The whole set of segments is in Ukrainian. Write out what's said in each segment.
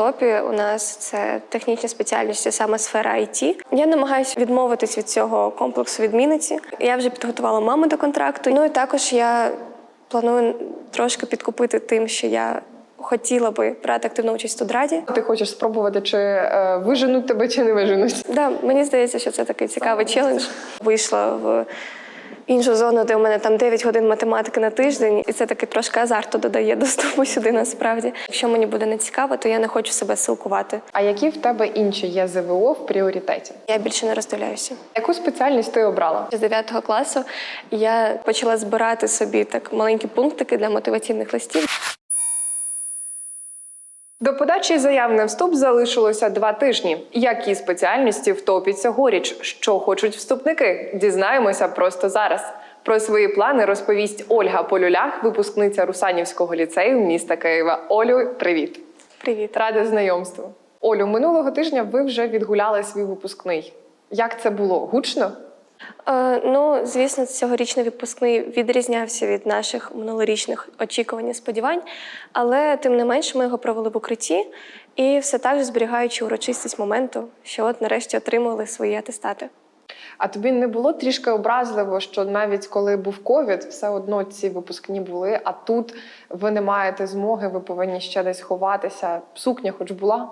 топі у нас це технічні спеціальності, саме сфера IT. Я намагаюся відмовитись від цього комплексу відмінниці. Я вже підготувала маму до контракту. Ну і також я планую трошки підкупити тим, що я хотіла би брати активну участь в студраді. Ти хочеш спробувати, чи е, виженуть тебе, чи не виженуть? Да, мені здається, що це такий цікавий челендж. Вийшла в іншу зону, де у мене там 9 годин математики на тиждень, і це таки трошки азарту додає доступу сюди насправді. Якщо мені буде не цікаво, то я не хочу себе силкувати. А які в тебе інші є ЗВО в пріоритеті? Я більше не роздивляюся. Яку спеціальність ти обрала? З 9 класу я почала збирати собі так маленькі пунктики для мотиваційних листів. До подачі заяв на вступ залишилося два тижні. Які спеціальності в топі цьогоріч? Що хочуть вступники? Дізнаємося просто зараз. Про свої плани розповість Ольга Полюлях, випускниця Русанівського ліцею міста Києва. Олю, привіт! Привіт. Рада знайомству. Олю, минулого тижня ви вже відгуляли свій випускний. Як це було? Гучно? Е, ну, звісно, цьогорічний випускний відрізнявся від наших минулорічних очікувань і сподівань, але тим не менш ми його провели в укритті і все так же зберігаючи урочистість моменту, що от нарешті отримали свої атестати. А тобі не було трішки образливо, що навіть коли був ковід, все одно ці випускні були, а тут ви не маєте змоги, ви повинні ще десь ховатися. Сукня хоч була.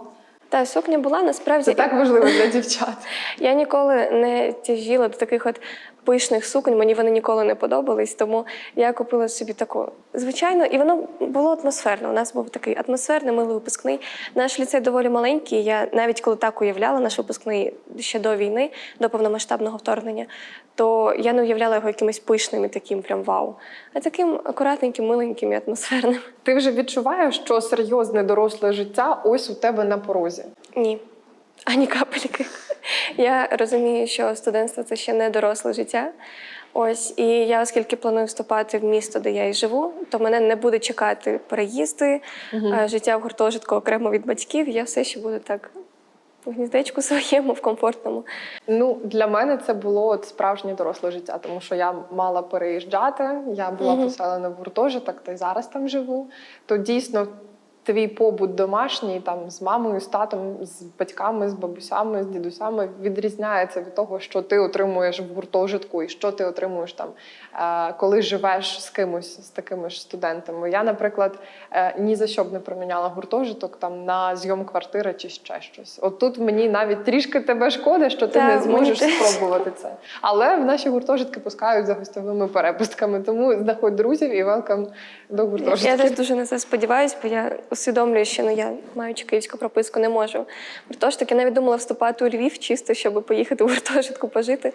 Та сукня була насправді Це так важливо для дівчат. Я ніколи не тяжіла до таких от пишних суконь, мені вони ніколи не подобались, тому я купила собі таку. Звичайно, і воно було атмосферно. У нас був такий атмосферний, милий випускний. Наш ліцей доволі маленький. Я навіть коли так уявляла наш випускний ще до війни, до повномасштабного вторгнення, то я не уявляла його якимось пишним і таким прям вау, а таким акуратненьким, миленьким і атмосферним. Ти вже відчуваєш, що серйозне доросле життя ось у тебе на порозі. Ні, ані капельки. Я розумію, що студентство це ще не доросле життя. Ось, і я, оскільки планую вступати в місто, де я і живу, то мене не буде чекати переїзди, е, життя в гуртожитку окремо від батьків. Я все ще буду так в гніздечку своєму, в комфортному. Ну, для мене це було от справжнє доросле життя, тому що я мала переїжджати, я була Мгм. поселена в гуртожиток, та й зараз там живу. То дійсно твій побут домашній там з мамою, з татом, з батьками, з бабусями, з дідусями відрізняється від того, що ти отримуєш в гуртожитку і що ти отримуєш там, е, коли живеш з кимось, з такими ж студентами. Я, наприклад, е, ні за що б не проміняла гуртожиток там на зйом квартири чи ще щось. От тут мені навіть трішки тебе шкода, що ти Так, не зможеш спробувати це. Але в наші гуртожитки пускають за гостьовими перепустками, тому знаходь друзів і велкам до Я гуртожитки. теж дуже на це сподіваюся, бо я усвідомлюю, що ну, я, маючи київську прописку, не можу. Тож таки навіть думала вступати у Львів, чисто, щоб поїхати в гуртожитку пожити.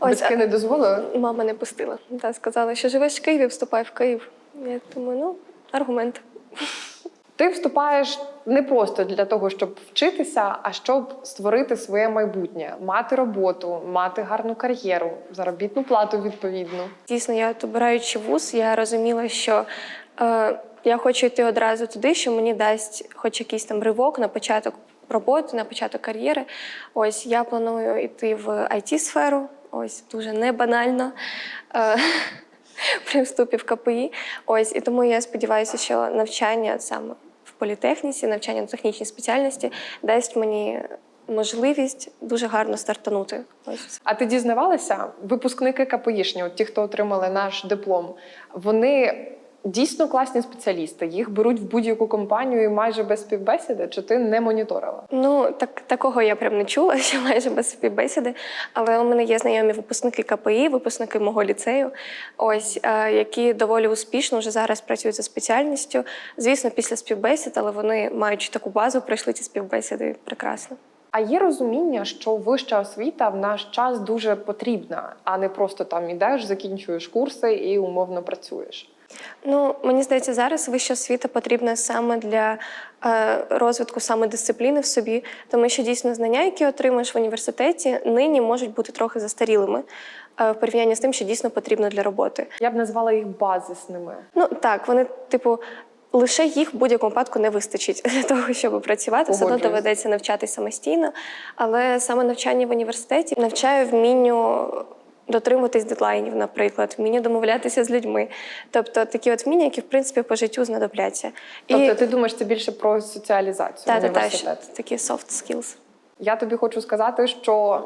Батьки не дозволили. мама не пустила. Та, сказала, що живеш в Києві, вступай в Київ. Я думаю, ну, аргумент. Ти вступаєш не просто для того, щоб вчитися, а щоб створити своє майбутнє, мати роботу, мати гарну кар'єру, заробітну плату відповідну. Дійсно, я обираючи вуз, я розуміла, що е, я хочу йти одразу туди, що мені дасть хоч якийсь там ривок на початок роботи, на початок кар'єри. Ось я планую йти в it сферу ось дуже не банально. Е, При вступі в КПІ. Ось і тому я сподіваюся, що навчання саме в політехніці, навчання на технічній спеціальності дасть мені можливість дуже гарно стартанути. Ось А ти дізнавалася, випускники КПІшні, от ті, хто отримали наш диплом, вони дійсно класні спеціалісти. Їх беруть в будь-яку компанію і майже без співбесіди, чи ти не моніторила? Ну, так, такого я прям не чула, що майже без співбесіди. Але у мене є знайомі випускники КПІ, випускники мого ліцею, ось е, які доволі успішно вже зараз працюють за спеціальністю. Звісно, після співбесід, але вони, маючи таку базу, пройшли ці співбесіди прекрасно. А є розуміння, що вища освіта в наш час дуже потрібна, а не просто там ідеш, закінчуєш курси і умовно працюєш. Ну, мені здається, зараз вища освіта потрібна саме для е, розвитку саме дисципліни в собі, тому що дійсно знання, які отримуєш в університеті, нині можуть бути трохи застарілими е, в порівнянні з тим, що дійсно потрібно для роботи. Я б назвала їх базисними. Ну так, вони, типу, лише їх в будь-якому випадку не вистачить для того, щоб працювати. Все одно доведеться навчатись самостійно. Але саме навчання в університеті навчає вмінню дотримуватись дедлайнів, наприклад, вміння домовлятися з людьми. Тобто такі от вміння, які в принципі по життю знадобляться. Тобто, ти думаєш, це більше про соціалізацію Так, та, та, такі soft skills. Я тобі хочу сказати, що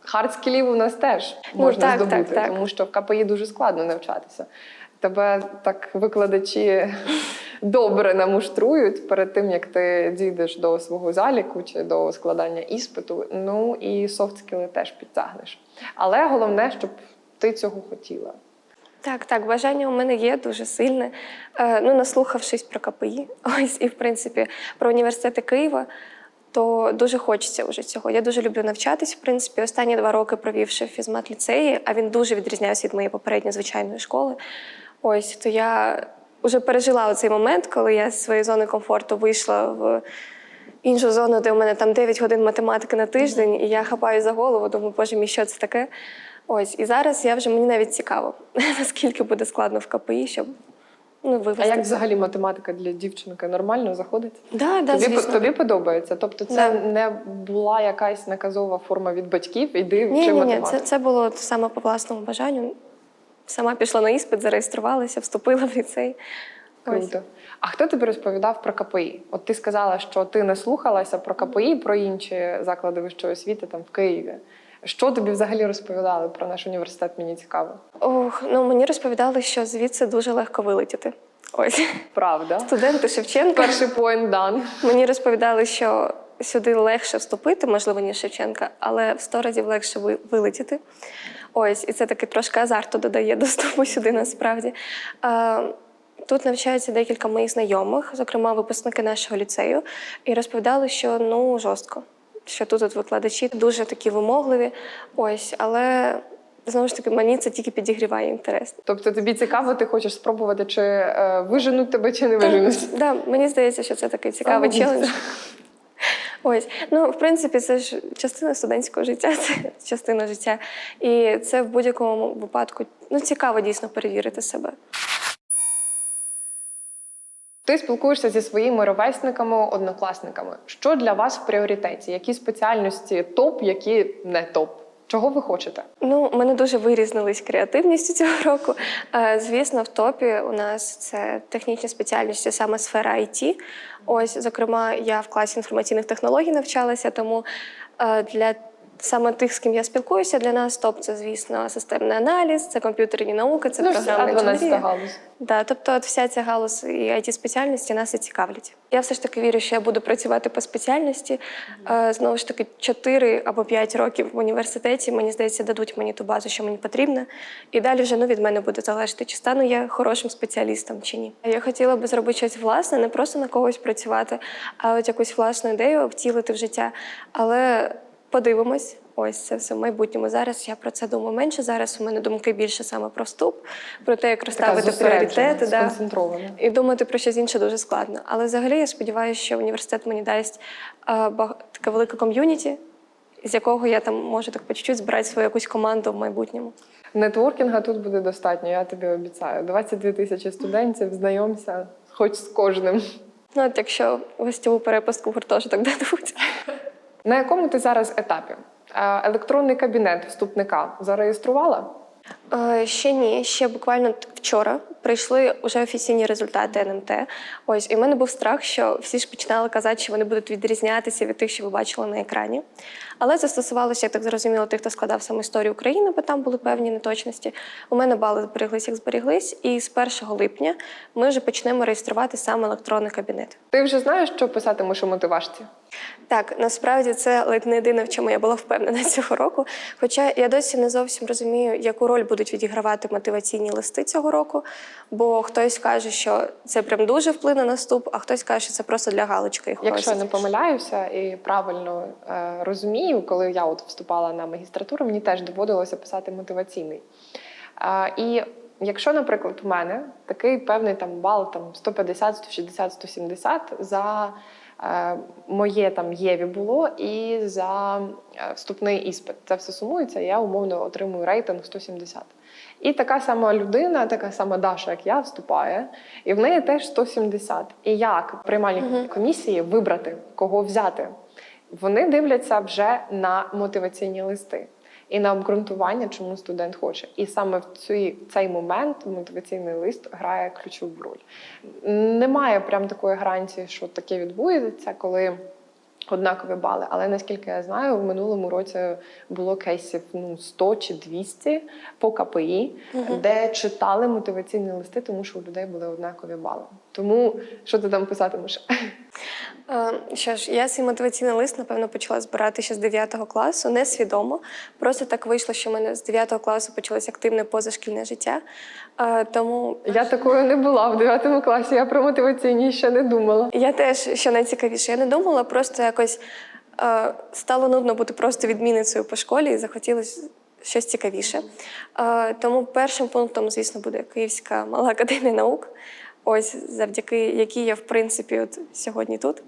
хардскілів у нас теж Ну, можна так, здобути, так, так. тому що в КПІ дуже складно навчатися. Тебе так викладачі добре намуштрують перед тим, як ти дійдеш до свого заліку чи до складання іспиту. Ну і софт-скіли теж підтягнеш. Але головне, щоб ти цього хотіла. Так, так, бажання у мене є дуже сильне. Е, ну, наслухавшись про КПІ, ось і в принципі про університети Києва, то дуже хочеться вже цього. Я дуже люблю навчатись. В принципі, останні два роки провівши в фізмат ліцеї, а він дуже відрізнявся від моєї попередньої звичайної школи. Ось то я вже пережила цей момент, коли я з своєї зони комфорту вийшла в іншу зону, де у мене там 9 годин математики на тиждень, і я хапаю за голову, думаю, боже мій, що це таке? Ось, і зараз я вже мені навіть цікаво, наскільки буде складно в КПІ, щоб ну, вивести. А як взагалі математика для дівчинки нормально заходить? Да, да, тобі, звісно. тобі подобається? Тобто, це Да. не була якась наказова форма від батьків, іди Ні, вчи ні, ні, математику. це, це було саме по власному бажанню. Сама пішла на іспит, зареєструвалася, вступила в ліцей. Ось. Круто. А хто тобі розповідав про КПІ? От ти сказала, що ти не слухалася про КПІ, про інші заклади вищої освіти там в Києві. Що тобі взагалі розповідали про наш університет? Мені цікаво. Ох, ну мені розповідали, що звідси дуже легко вилетіти. Ось Правда? студенти Шевченка. Перший поінт дан. Мені розповідали, що сюди легше вступити, можливо, ніж Шевченка, але в сто разів легше вилетіти. Ось, і це таки трошки азарту додає до вступу сюди насправді. Тут навчаються декілька моїх знайомих, зокрема випускники нашого ліцею, і розповідали, що ну жорстко, що тут от викладачі дуже такі вимогливі. Ось, але знову ж таки, мені це тільки підігріває інтерес. Тобто тобі цікаво, ти хочеш спробувати, чи е, виженуть тебе, чи не виженуть. Да, мені здається, що це такий цікавий Слава челендж. Ось, ну в принципі, це ж частина студентського життя, це частина життя. І це в будь-якому випадку ну, цікаво дійсно перевірити себе. Ти спілкуєшся зі своїми ровесниками, однокласниками. Що для вас в пріоритеті? Які спеціальності топ, які не топ? Чого ви хочете? Ну, в мене дуже вирізнились креативністю цього року. Е, Звісно, в топі у нас це технічні спеціальності, саме сфера IT. Ось, зокрема, я в класі інформаційних технологій навчалася, тому е, для саме тих, з ким я спілкуюся, для нас топ це, звісно, системний аналіз, це комп'ютерні науки, це ну, програмна інженерія. Да, тобто, от вся ця галузь і it спеціальності нас і цікавлять. Я все ж таки вірю, що я буду працювати по спеціальності. Е, Знову ж таки, 4 або 5 років в університеті, мені здається, дадуть мені ту базу, що мені потрібно. І далі вже ну, від мене буде залежати, чи стану я хорошим спеціалістом чи ні. Я хотіла би зробити щось власне, не просто на когось працювати, а от якусь власну ідею втілити в життя. Але подивимось. Ось це все в майбутньому. Зараз я про це думаю менше. Зараз у мене думки більше саме про вступ, про те, як розставити пріоритети. Да. І думати про щось інше дуже складно. Але взагалі я сподіваюся, що університет мені дасть е, баг- таке велике ком'юніті, з якого я там можу так по чуть-чуть збирати свою якусь команду в майбутньому. Нетворкінга тут буде достатньо, я тобі обіцяю. 22 тисячі студентів, знайомся хоч з кожним. Ну, от якщо гостьову перепустку гуртожиток дадуть. На якому ти зараз етапі? Е, Електронний кабінет вступника зареєструвала? Е, Ще ні, ще буквально вчора прийшли вже офіційні результати НМТ. Ось і в мене був страх, що всі ж починали казати, що вони будуть відрізнятися від тих, що ви бачили на екрані. Але застосувалося, я так зрозуміло, тих, хто складав саме історію України, бо там були певні неточності. У мене бали збереглись, як зберіглись, і з 1 липня ми вже почнемо реєструвати саме електронний кабінет. Ти вже знаєш, що писатимеш у мотивашці? Так, насправді це ледь не єдине, в чому я була впевнена цього року. Хоча я досі не зовсім розумію, яку роль будуть відігравати мотиваційні листи цього року. Бо хтось каже, що це прям дуже вплине на вступ, а хтось каже, що це просто для галочки. їх Якщо я не помиляюся і правильно е, розумію, коли я от вступала на магістратуру, мені теж доводилося писати мотиваційний. Е, і якщо, наприклад, у мене такий певний там бал там 150, 160, 170 за е, моє там єві було і за е, вступний іспит. Це все сумується, і я умовно отримую рейтинг 170. І така сама людина, така сама Даша, як я, вступає, і в неї теж 170. І як в приймальній комісії вибрати, кого взяти? Вони дивляться вже на мотиваційні листи. і на обґрунтування, чому студент хоче. І саме в цей, цей момент мотиваційний лист грає ключову роль. Немає прям такої гарантії, що таке відбудеться, коли. Однакові бали, але наскільки я знаю, в минулому році було кейсів ну 100 чи 200 по КПІ, де читали мотиваційні листи, тому що у людей були однакові бали. Тому що ти там писатимеш? Е, Що ж, я свій мотиваційний лист, напевно, почала збирати ще з 9 класу, несвідомо. Просто так вийшло, що в мене з 9 класу почалось активне позашкільне життя. Е, Тому Я такою не була в 9 класі. Я про мотиваційні ще не думала. я теж, що найцікавіше, я не думала, просто якось е, стало нудно бути просто відмінницею по школі і захотілося щось цікавіше. Тому першим пунктом, звісно, буде Київська мала академія наук, ось завдяки якій я, в принципі, от сьогодні тут.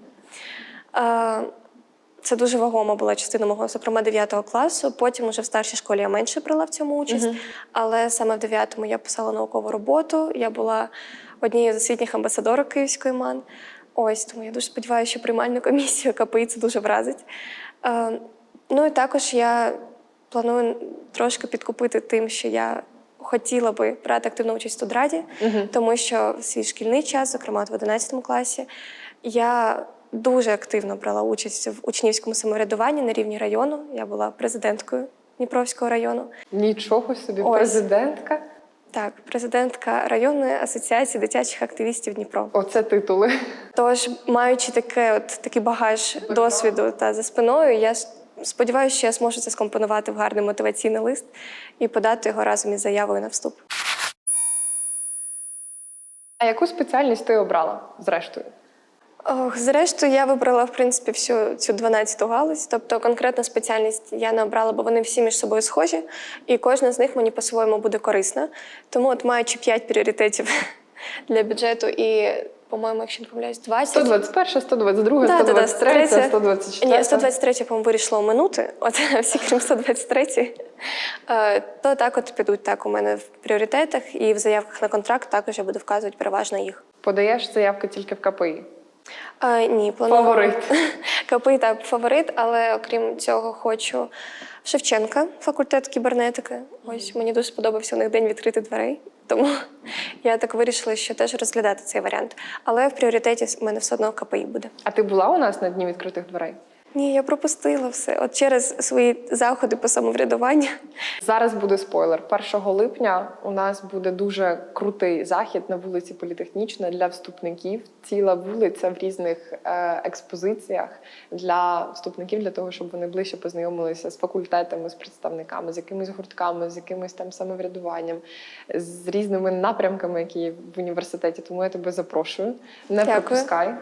Це дуже вагома була частина мого, зокрема, 9 класу. Потім уже в старшій школі я менше брала в цьому участь. Але саме в 9-му я писала наукову роботу. Я була однією з освітніх амбасадорок Київської МАН. Ось тому я дуже сподіваюся, що приймальну комісію КПІ це дуже вразить. Е, ну і також я планую трошки підкупити тим, що я хотіла би брати активну участь в студраді, тому що в свій шкільний час, зокрема в 11 класі, я дуже активно брала участь в учнівському самоврядуванні на рівні району. Я була президенткою Дніпровського району. Нічого собі, Ось. президентка. Так, президентка районної асоціації дитячих активістів Дніпро. Оце титули. Тож, маючи таке, от такий багаж досвіду та за спиною, я сподіваюся, що я зможу це скомпонувати в гарний мотиваційний лист і подати його разом із заявою на вступ. А яку спеціальність ти обрала зрештою? Ох, зрештою, я вибрала в принципі всю цю 12-ту галузь. Тобто конкретну спеціальність я не обрала, бо вони всі між собою схожі, і кожна з них мені по-своєму буде корисна. Тому, от маючи 5 пріоритетів для бюджету і, по-моєму, якщо не помиляюсь, 20. 121, 122, Да, да, да, 123, 123. 124. Ні, 123, по-моєму, вирішила оминути, от всі крім 123. Е, То так от підуть так у мене в пріоритетах, і в заявках на контракт також я буду вказувати переважно їх. Подаєш заявки тільки в КПІ. Е, ні, планую. Фаворит. КПІ так, фаворит, але окрім цього, хочу Шевченка, факультет кібернетики. Ось мені дуже сподобався у них день відкритих дверей. Тому я так вирішила, що теж розглядати цей варіант. Але в пріоритеті в мене все одно КПІ буде. А ти була у нас на дні відкритих дверей? Ні, я пропустила все. От через свої заходи по самоврядуванню. Зараз буде спойлер. 1 липня у нас буде дуже крутий захід на вулиці Політехнічна для вступників. Ціла вулиця в різних е, експозиціях для вступників, для того, щоб вони ближче познайомилися з факультетами, з представниками, з якимись гуртками, з якимось там самоврядуванням, з різними напрямками, які є в університеті. Тому я тебе запрошую. Не Дякую. пропускай.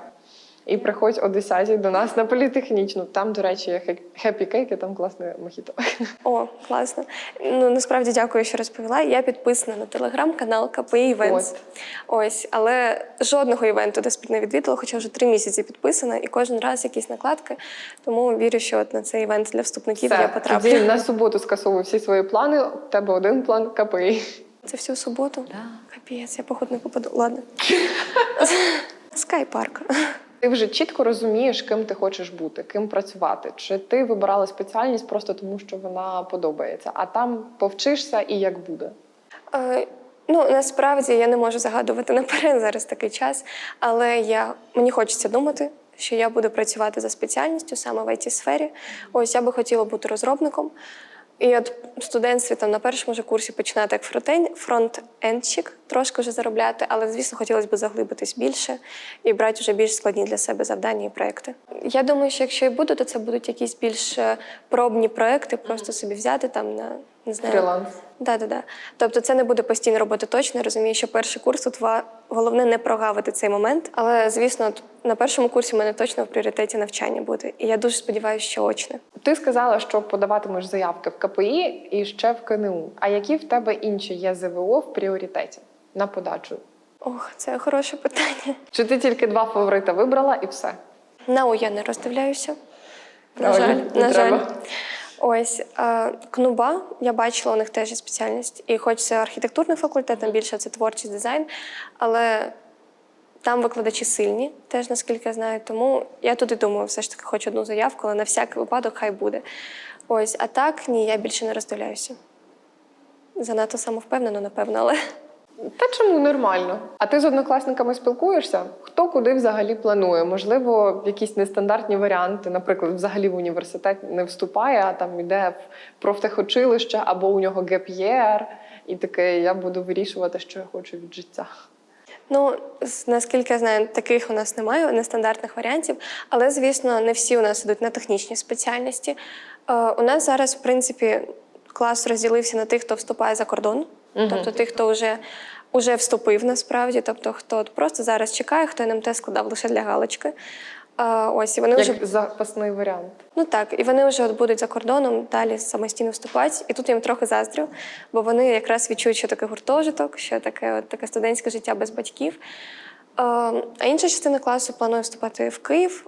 І приходь о 10 до нас на політехнічну. Там, до речі, є хеппі кейк, і там класне мохіто. О, класно. Ну насправді дякую, що розповіла. Я підписана на телеграм-канал КПІ Івентс. От. Ось, але жодного івенту досить не відвідала, хоча вже три місяці підписана, і кожен раз якісь накладки. Тому вірю, що от на цей івент для вступників я Все, потраплю. тоді на суботу скасовуй всі свої плани. У тебе один план КПІ. Це всю суботу? Капець, я походу не попаду. Ладно. Скайпарк. Ти вже чітко розумієш, ким ти хочеш бути, ким працювати. Чи ти вибирала спеціальність просто тому, що вона подобається, а там повчишся і як буде. Е, Ну, насправді я не можу загадувати наперед зараз такий час, але я, мені хочеться думати, що я буду працювати за спеціальністю саме в it сфері Ось я би хотіла бути розробником. І от студентстві там на першому же курсі починати як фронтен- фронт-ендчик, трошки вже заробляти, але звісно хотілося б заглибитись більше і брати вже більш складні для себе завдання і проекти. Я думаю, що якщо і буду, то це будуть якісь більш е, пробні проекти, просто собі взяти там на не знаю. Фріланс. Да, да, да. Тобто це не буде постійна робота точно. Я розумію, що перший курс тут ва- головне не прогавити цей момент. Але звісно, на першому курсі в мене точно в пріоритеті навчання буде. І я дуже сподіваюся, що очне. Ти сказала, що подаватимеш заявки в КПІ і ще в КНУ. А які в тебе інші є ЗВО в пріоритеті на подачу? Ох, це хороше питання. Чи ти тільки два фаворита вибрала і все? НАУ я не роздивляюся. На Правильно, жаль, не на треба. Ось е, КНУБА, я бачила, у них теж є спеціальність. І хоч це архітектурний факультет, там більше це творчий дизайн, але Там викладачі сильні, теж наскільки я знаю. Тому я туди думаю, все ж таки хочу одну заявку, але на всякий випадок хай буде. Ось, а так ні, я більше не роздивляюся. Занадто самовпевнено, напевно, але Та чому нормально? А ти з однокласниками спілкуєшся? Хто куди взагалі планує? Можливо, якісь нестандартні варіанти, наприклад, взагалі в університет не вступає, а там йде в профтехучилище або у нього геп'єр, і таке я буду вирішувати, що я хочу від життя. Ну, наскільки я знаю, таких у нас немає нестандартних варіантів, але, звісно, не всі у нас ідуть на технічні спеціальності. Е, у нас зараз, в принципі, клас розділився на тих, хто вступає за кордон, тобто тих, хто вже, вже вступив насправді, тобто хто просто зараз чекає, хто НМТ складав лише для галочки. Е, ось, і вони вже запасний варіант. Ну так, і вони вже от будуть за кордоном далі самостійно вступати. І тут я їм трохи заздрю, бо вони якраз відчують, що таке гуртожиток, що таке от таке студентське життя без батьків. Е, А інша частина класу планує вступати в Київ.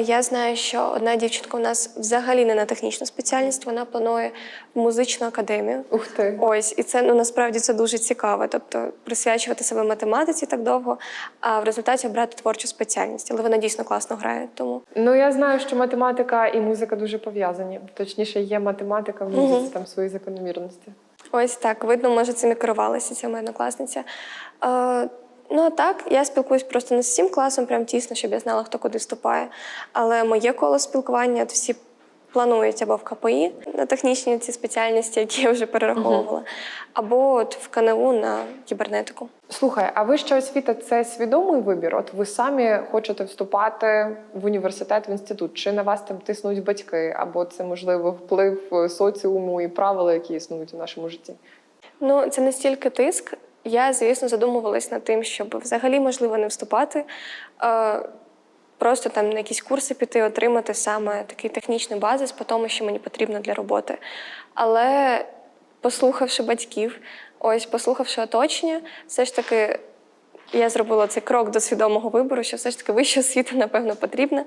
Я знаю, що одна дівчинка у нас взагалі не на технічну спеціальність, вона планує музичну академію. Ух ти. Ось, і це ну насправді це дуже цікаво. Тобто присвячувати себе математиці так довго, а в результаті обрати творчу спеціальність. Але вона дійсно класно грає. Тому Ну я знаю, що математика і музика дуже пов'язані. Точніше, є математика в музиці, там свої закономірності. Ось так, видно, може, цим і керувалася ця моя однокласниця. Ну а так, я спілкуюсь просто не з всім класом, прям тісно, щоб я знала, хто куди вступає. Але моє коло спілкування от всі планують або в КПІ на технічні ці спеціальності, які я вже перераховувала, або от в КНУ на кібернетику. Слухай, а вища освіта це свідомий вибір? От ви самі хочете вступати в університет, в інститут? Чи на вас там тиснуть батьки, або це можливо вплив е, соціуму і правила, які існують у нашому житті? Ну, це не стільки тиск. Я, звісно, задумувалась над тим, щоб взагалі можливо не вступати. Просто там на якісь курси піти, отримати саме такий технічний базис по тому, що мені потрібно для роботи. Але послухавши батьків, ось послухавши оточення, все ж таки. Я зробила цей крок до свідомого вибору, що все ж таки вища освіта, напевно, потрібна.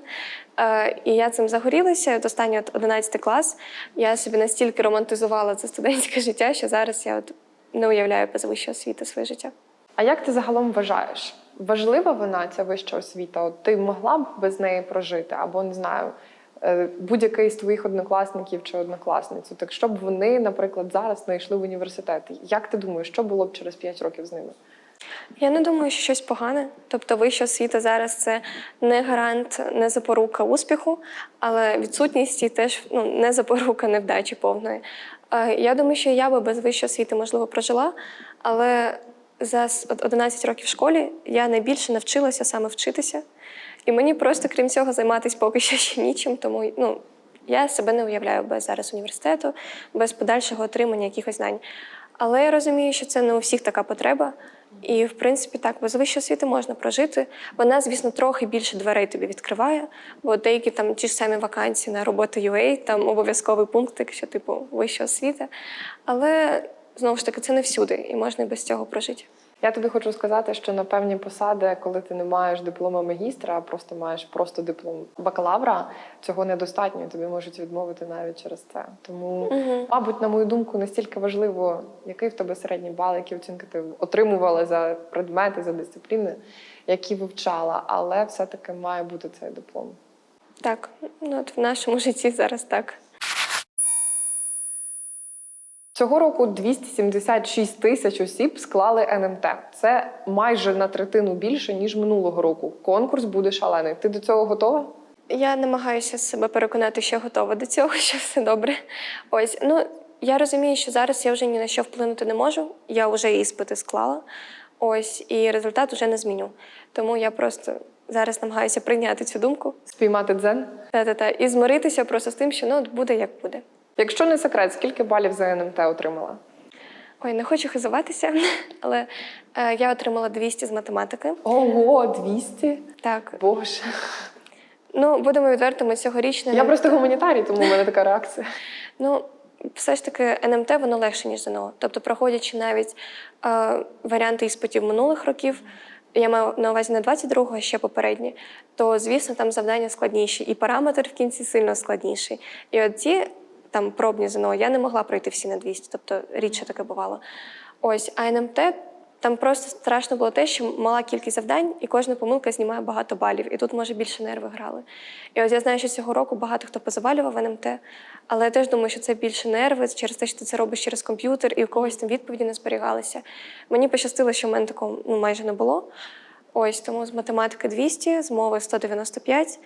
І я цим загорілася. От останній от 11 клас я собі настільки романтизувала це студентське життя, що зараз я от не уявляю без вищої освіти своє життя. А як ти загалом вважаєш? Важлива вона ця вища освіта? От ти могла б без неї прожити, або не знаю, е, будь-який з твоїх однокласників чи однокласницю. Так щоб вони, наприклад, зараз не йшли в університет. Як ти думаєш, що було б через 5 років з ними? Я не думаю, що щось погане. Тобто, вища освіта зараз це не гарант, не запорука успіху, але відсутність і теж ну, не запорука невдачі повної. Я думаю, що я би без вищої освіти, можливо, прожила, але за 11 років в школі я найбільше навчилася саме вчитися. І мені просто, крім цього, займатися поки що ще нічим. Тому ну, я себе не уявляю без зараз університету, без подальшого отримання якихось знань. Але я розумію, що це не у всіх така потреба. І, в принципі, так, без вищої освіти можна прожити. Вона, звісно, трохи більше дверей тобі відкриває, бо деякі там ті ж самі вакансії на роботу UA, там обов'язковий пунктик, що типу вища освіта. Але знову ж таки, це не всюди, і можна і без цього прожити. Я тобі хочу сказати, що на певні посади, коли ти не маєш диплома магістра, а просто маєш просто диплом бакалавра, цього недостатньо. Тобі можуть відмовити навіть через це. Тому, Мгм. мабуть, на мою думку, настільки важливо, який в тебе середній бал, які оцінки ти отримувала за предмети, за дисципліни, які вивчала, але все-таки має бути цей диплом. Так, ну от в нашому житті зараз так. Цього року 276 тисяч осіб склали НМТ. Це майже на третину більше ніж минулого року. Конкурс буде шалений. Ти до цього готова? Я намагаюся себе переконати, що готова до цього, що все добре. Ось, ну я розумію, що зараз я вже ні на що вплинути не можу. Я вже іспити склала. Ось, і результат вже не зміню. Тому я просто зараз намагаюся прийняти цю думку Спіймати дзен? та-та-та, і змиритися просто з тим, що ну от буде як буде. Якщо не секрет, скільки балів за НМТ отримала? Ой, не хочу хизуватися, але е, я отримала 200 з математики. Ого, 200? Так, Боже. ну будемо відвертими цьогорічно. Я просто гуманітарій, тому в мене така реакція. Ну, все ж таки, НМТ воно легше, ніж ЗНО. Тобто, проходячи навіть е, варіанти іспитів минулих років, я маю на увазі не 22-го, а ще попередні, то, звісно, там завдання складніші, і параметр в кінці сильно складніший. І от ті там пробні ЗНО я не могла пройти всі на 200, тобто рідше таке бувало. Ось, а НМТ Там просто страшно було те, що мала кількість завдань, і кожна помилка знімає багато балів. І тут, може, більше нерви грали. І ось я знаю, що цього року багато хто позавалював НМТ, але я теж думаю, що це більше нерви через те, що ти це робиш через комп'ютер, і у когось там відповіді не зберігалися. Мені пощастило, що в мене такого ну, майже не було. Ось тому з математики 200, з мови 195,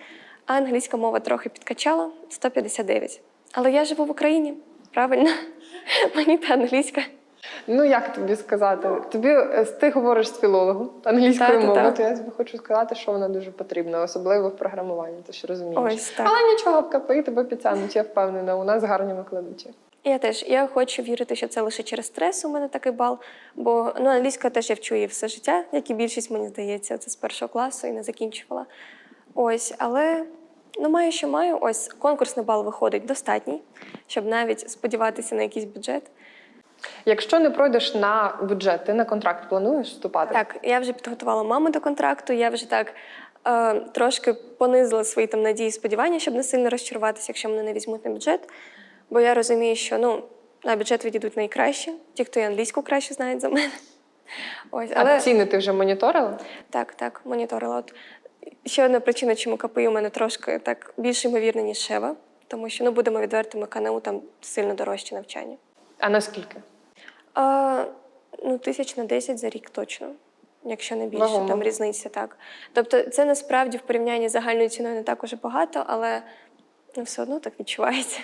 а англійська мова трохи підкачала 159. Але я живу в Україні, правильно? Мені та англійська. Ну як тобі сказати? Тобі е, ти говориш з філологом англійською мовою, то я тобі хочу сказати, що вона дуже потрібна, особливо в програмуванні, ти ж розумієш. Ось так. Але нічого, в КПІ тебе підтягнуть, я впевнена, у нас гарні викладачі. Я теж я хочу вірити, що це лише через стрес у мене такий бал. Бо ну, англійська теж я вчу її все життя, як і більшість, мені здається, це з першого класу і не закінчувала. Ось, але ну маю, що маю. Ось конкурсний бал виходить достатній, щоб навіть сподіватися на якийсь бюджет. Якщо не пройдеш на бюджет, ти на контракт плануєш вступати? Так, я вже підготувала маму до контракту, я вже так е, трошки понизила свої там надії і сподівання, щоб не сильно розчаруватися, якщо мене не візьмуть на бюджет. Бо я розумію, що ну, на бюджет відійдуть найкраще, ті, хто і англійську краще знають за мене. Ось, А але ціни ти вже моніторила? так, так, моніторила. От ще одна причина, чому КПІ у мене трошки так більш ймовірне, ніж Шева, тому що ну будемо відвертими, КНУ там сильно дорожче навчання. А наскільки? А, ну, тисяч на 10 за рік точно, якщо не більше, Вагомо. там різниця так. Тобто, це насправді в порівнянні з загальною ціною не так уже багато, але ну, все одно так відчувається.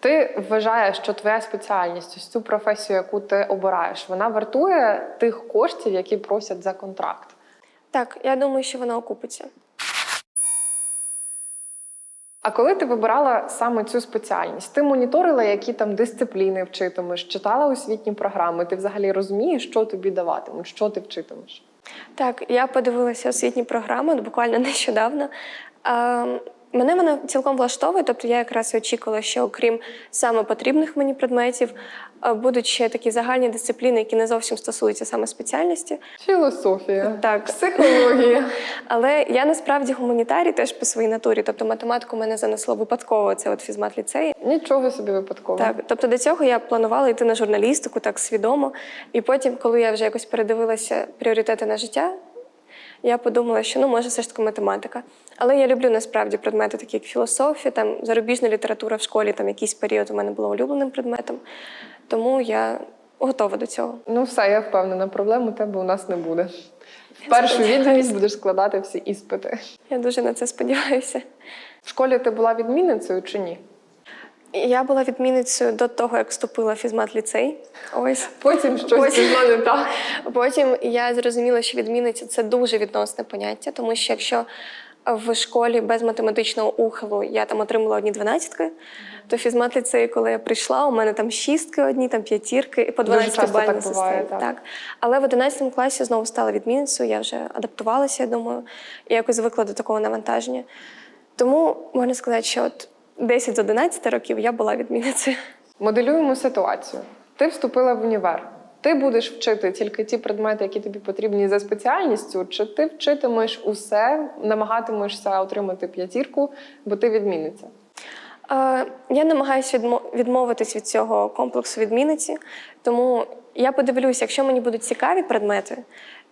Ти вважаєш, що твоя спеціальність, ось цю професію, яку ти обираєш, вона вартує тих коштів, які просять за контракт? Так, я думаю, що вона окупиться. А коли ти вибирала саме цю спеціальність, ти моніторила, які там дисципліни вчитимеш, читала освітні програми, ти взагалі розумієш, що тобі даватимуть, що ти вчитимеш? Так, я подивилася освітні програми буквально нещодавно. Мене вона цілком влаштовує, тобто я якраз очікувала, що окрім саме потрібних мені предметів, будуть ще такі загальні дисципліни, які не зовсім стосуються саме спеціальності. Філософія, Так. психологія. Але я насправді гуманітарій теж по своїй натурі. Тобто математику мене занесло випадково. Це от фізмат ліцей. Нічого собі випадково. Так, тобто до цього я планувала йти на журналістику так свідомо. І потім, коли я вже якось передивилася пріоритети на життя, я подумала, що ну може все ж таки математика. Але я люблю насправді предмети, такі як філософія, там зарубіжна література в школі, там якийсь період у мене було улюбленим предметом. Тому я готова до цього. Ну, все, я впевнена, проблем у тебе у нас не буде. В першу відповідь будеш складати всі іспити. Я дуже на це сподіваюся. В школі ти була відмінницею чи ні? Я була відмінницею до того, як вступила в фізмат ліцей. Ось. Потім щось Потім- не так. Потім я зрозуміла, що відмінниця це дуже відносне поняття, тому що якщо в школі без математичного ухилу я там отримала одні дванадцятки, то фізмат ліцею, коли я прийшла, у мене там шістки одні, там п'ятірки і по 12 часто так так. Так. Але в 11 класі знову стала відмінницею, я вже адаптувалася, я думаю, і якось звикла до такого навантаження. Тому можна сказати, що от 10 з 11 років я була відмінницею. Моделюємо ситуацію. Ти вступила в універ. Ти будеш вчити тільки ті предмети, які тобі потрібні за спеціальністю, чи ти вчитимеш усе, намагатимешся отримати п'ятірку, бо ти відмінниця. Е, Я намагаюся відмовитись від цього комплексу відмінниці, тому я подивлюся, якщо мені будуть цікаві предмети,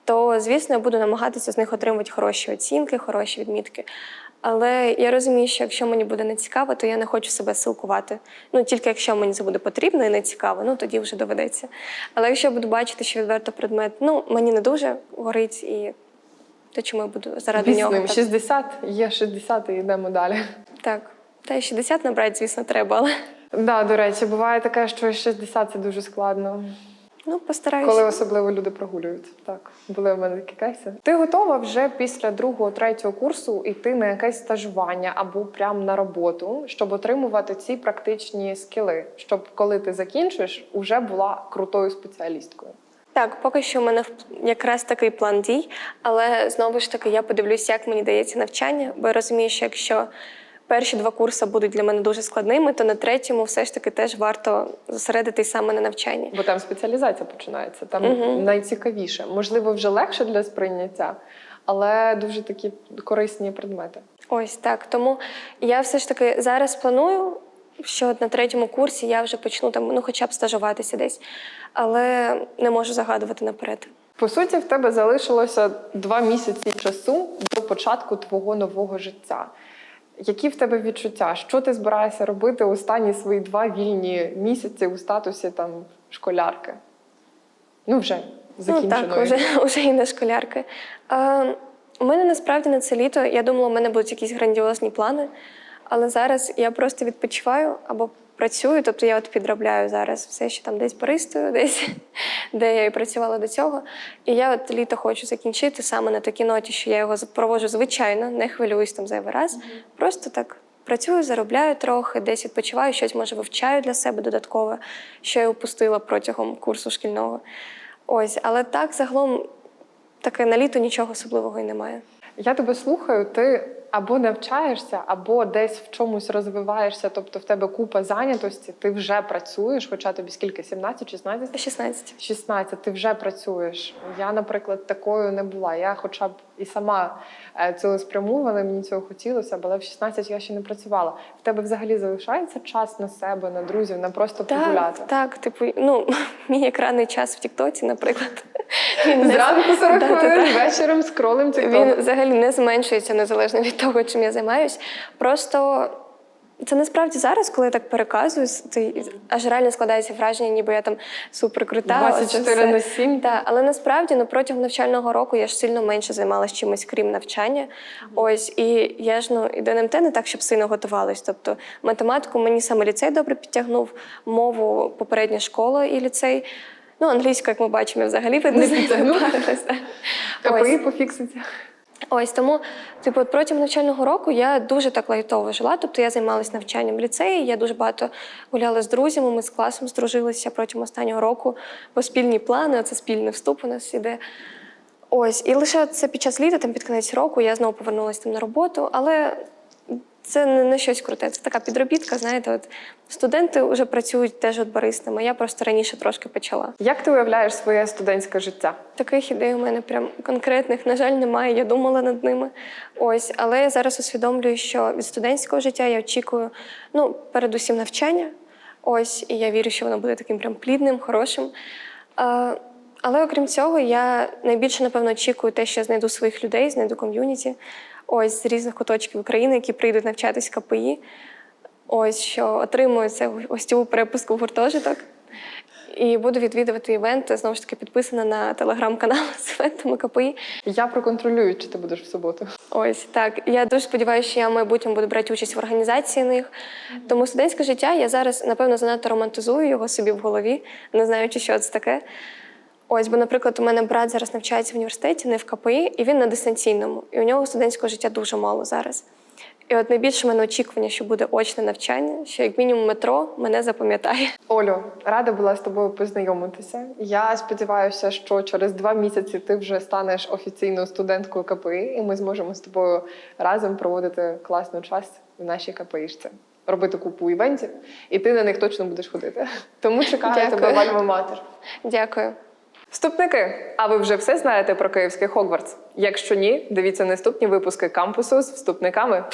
то звісно я буду намагатися з них отримувати хороші оцінки, хороші відмітки. Але я розумію, що якщо мені буде не цікаво, то я не хочу себе силкувати. Ну тільки якщо мені це буде потрібно і не цікаво, ну тоді вже доведеться. Але якщо я буду бачити, що відверто предмет ну мені не дуже горить, і то чому я буду заради Біс нього так, 60, є 60 і йдемо далі. так. Та й 60 набрати, звісно, треба, але Да, до речі, буває таке, що 60 це дуже складно. Ну постараюся. Коли особливо люди прогулюють. Так, були в мене такі кейси. Ти готова вже після другого, третього курсу йти на якесь стажування або прямо на роботу, щоб отримувати ці практичні скіли, щоб коли ти закінчиш, уже була крутою спеціалісткою. Так, поки що в мене якраз такий план дій, але знову ж таки я подивлюсь, як мені дається навчання, бо я розумію, що якщо перші два курси будуть для мене дуже складними, то на третьому все ж таки теж варто зосередитись саме на навчанні. Бо там спеціалізація починається, там найцікавіше. Можливо, вже легше для сприйняття, але дуже такі корисні предмети. Ось так. Тому я все ж таки зараз планую, що на третьому курсі я вже почну там, ну хоча б стажуватися десь, але не можу загадувати наперед. По суті, в тебе залишилося два місяці часу до початку твого нового життя. Які в тебе відчуття? Що ти збираєшся робити останні свої два вільні місяці у статусі там школярки? Ну, вже закінченої. Ну так, уже, вже і не школярки. А, у мене насправді на це літо, я думала, у мене будуть якісь грандіозні плани, але зараз я просто відпочиваю або працюю, тобто я от підробляю зараз все, що там десь пористую, десь де я і працювала до цього. І я от літо хочу закінчити саме на такій ноті, що я його проводжу звичайно, не хвилююсь там зайвий раз. Просто так працюю, заробляю трохи, десь відпочиваю, щось може вивчаю для себе додаткове, що я упустила протягом курсу шкільного. Ось, але так загалом таке на літо нічого особливого і немає. Я тебе слухаю, ти або навчаєшся, або десь в чомусь розвиваєшся, тобто в тебе купа зайнятості, ти вже працюєш, хоча тобі скільки? 17, 16? 16. 16, ти вже працюєш. Я, наприклад, такою не була. Я хоча б і сама е, цілеспрямована, мені цього хотілося, але в 16 я ще не працювала. В тебе взагалі залишається час на себе, на друзів, на просто погуляти? Так, так, типу, ну, мій екранний час в Тіктоці, наприклад. Зранку 40 хвилин, вечором скролим Він взагалі не зменшується незалежно від того, чим я займаюсь. Просто це насправді зараз, коли я так переказую, ти аж реально складається враження, ніби я там суперкрута. 24 на 7. Так, але насправді ну, протягом навчального року я ж сильно менше займалася чимось, крім навчання. Ось і я ж ну і до НМТ не так, щоб сильно готувалась. Тобто математику мені саме ліцей добре підтягнув, мову попередня школа і ліцей. Ну, англійську, як ми бачимо, я взагалі видно підтягнув. Ось. КПІ пофікситься. Ось тому, типу, протягом навчального року я дуже так лайтово жила. Тобто я займалася навчанням в ліцеї, я дуже багато гуляла з друзями, ми з класом здружилися протягом останнього року, бо спільні плани, це спільний вступ у нас іде. Ось, і лише це під час літа, там під кінець року, я знову повернулася там на роботу, але це не, не щось круте. Це така підробітка. Знаєте, от студенти вже працюють теж от баристами. Я просто раніше трошки почала. Як ти уявляєш своє студентське життя? Таких ідей у мене прям конкретних, на жаль, немає. Я думала над ними. Ось, але я зараз усвідомлюю, що від студентського життя я очікую, ну, передусім навчання. Ось, і я вірю, що воно буде таким прям плідним, хорошим. А, але окрім цього, я найбільше, напевно, очікую те, що я знайду своїх людей, знайду ком'юніті. Ось з різних куточків України, які прийдуть навчатись КПІ. Ось що отримую це гостьову перепуску в гуртожиток. І буду відвідувати івенти. Знову ж таки, підписана на телеграм-канал з івентами КПІ. Я проконтролюю, чи ти будеш в суботу. Ось так. Я дуже сподіваюся, що я в майбутньому буду брати участь в організації них. Тому студентське життя я зараз, напевно, занадто романтизую його собі в голові, не знаючи, що це таке. Ось, бо, наприклад, у мене брат зараз навчається в університеті, не в КПІ, і він на дистанційному. І у нього студентського життя дуже мало зараз. І от найбільше в мене очікування, що буде очне навчання, що як мінімум метро мене запам'ятає. Олю, рада була з тобою познайомитися. Я сподіваюся, що через два місяці ти вже станеш офіційною студенткою КПІ, і ми зможемо з тобою разом проводити класну час в нашій КПІшці. Робити купу івентів, і ти на них точно будеш ходити. Тому чекаю Дякую. тебе в Альма-Матер. Дякую. Вступники, а ви вже все знаєте про київський Хогвартс? Якщо ні, дивіться наступні випуски кампусу з вступниками.